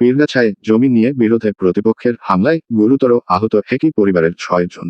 পীরগাছায় জমি নিয়ে বিরোধে প্রতিপক্ষের হামলায় গুরুতর আহত একই পরিবারের ছয় জন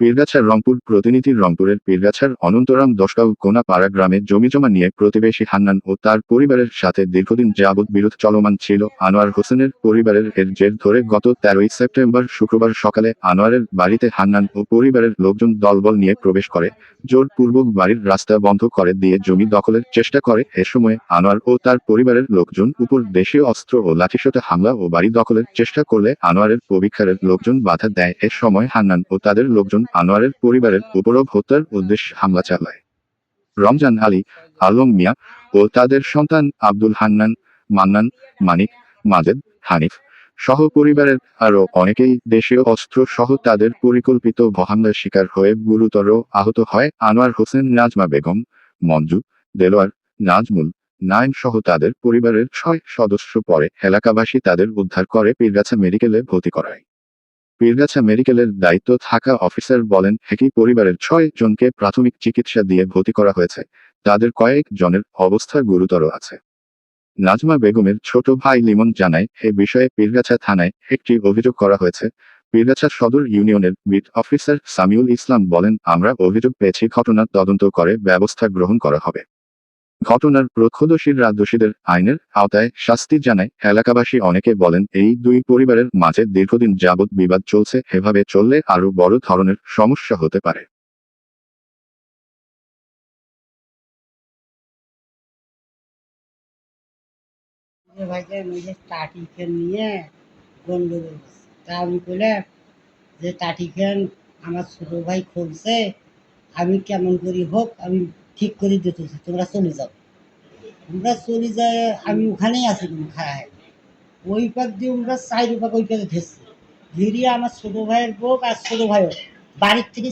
পীরগাছার রংপুর প্রতিনিধি রংপুরের পীরগাছার অনন্তরাম দশগাঁও কোনাপাড়া গ্রামে জমিজমা নিয়ে প্রতিবেশী হান্নান ও তার পরিবারের সাথে দীর্ঘদিন যাবৎ বিরোধ চলমান ছিল আনোয়ার হোসেনের পরিবারের এর জের ধরে গত তেরোই সেপ্টেম্বর শুক্রবার সকালে আনোয়ারের বাড়িতে হান্নান ও পরিবারের লোকজন দলবল নিয়ে প্রবেশ করে, জোরপূর্বক বাড়ির রাস্তা বন্ধ করে দিয়ে জমি দখলের চেষ্টা করে। এ সময় আনোয়ার ও তার পরিবারের লোকজন উপর দেশীয় অস্ত্র ও লাঠিসোঁতে হামলা ও বাড়ি দখলের চেষ্টা করলে আনোয়ারের পবিক্ষারের লোকজন বাধা দেয়। এ সময় হান্নান ও তাদের লোকজন আনোয়ারের পরিবারের উপরও হত্যার উদ্দেশ্যে হামলা চালায়। রমজান আলী, আলম মিয়া ও তাদের সন্তান আব্দুল হান্নান, মান্নান, মানিক, মাজেদ, হানিফ সহ পরিবারের আরও অনেকেই দেশীয় অস্ত্র সহ তাদের পরিকল্পিত হামলার শিকার হয়ে গুরুতর আহত হয় আনোয়ার হোসেন, নাজমা বেগম, মঞ্জু, দেলোয়ার, নাজমুল, নাইম সহ তাদের পরিবারের ছয় সদস্য পরে এলাকাবাসী তাদের উদ্ধার করে পীরগাছা মেডিকেলে ভর্তি করায়। পীরগাছা মেডিকেলের দায়িত্ব থাকা অফিসার বলেন, একই পরিবারের ছয় জনকে প্রাথমিক চিকিৎসা দিয়ে ভর্তি করা হয়েছে। তাদের কয়েক জনের অবস্থা গুরুতর আছে। নাজমা বেগমের ছোট ভাই লিমন জানায়, এ বিষয়ে পীরগাছা থানায় একটি অভিযোগ করা হয়েছে। পীরগাছা সদর ইউনিয়নের বিট অফিসার সামিউল ইসলাম বলেন, আমরা অভিযোগ পেয়েছি ঘটনার তদন্ত করে ব্যবস্থা গ্রহণ করা হবে। ঘটনার প্রত্যক্ষদর্শীরা দোষীদের আইনের আওতায় শাস্তি জানায় এলাকাবাসী। অনেকে বলেন, এই দুই পরিবারের মাঝে দীর্ঘদিন যাবৎ বিবাদ চলছে, এভাবে চললে আরও বড় ধরনের সমস্যা হতে পারে। ভাইকে নিজে টাটি খেন নিয়ে গন্ডগোল তা আমি বললাম যে টাটি খেন আমার ছোট ভাই খুলছে, আমি কেমন করি হোক, আমি ঠিক করে দিতেছি তোমরা চলে যাও। তোমরা চলে যায় আমি ওখানেই আছি তুমি খায়। ওই পাক দিয়ে আমরা চাই ওই পাকে ঘেরছি। ঘিরিয়ে আমার ছোট ভাইয়ের বোক আর ছোট ভাইও বাড়ির থেকে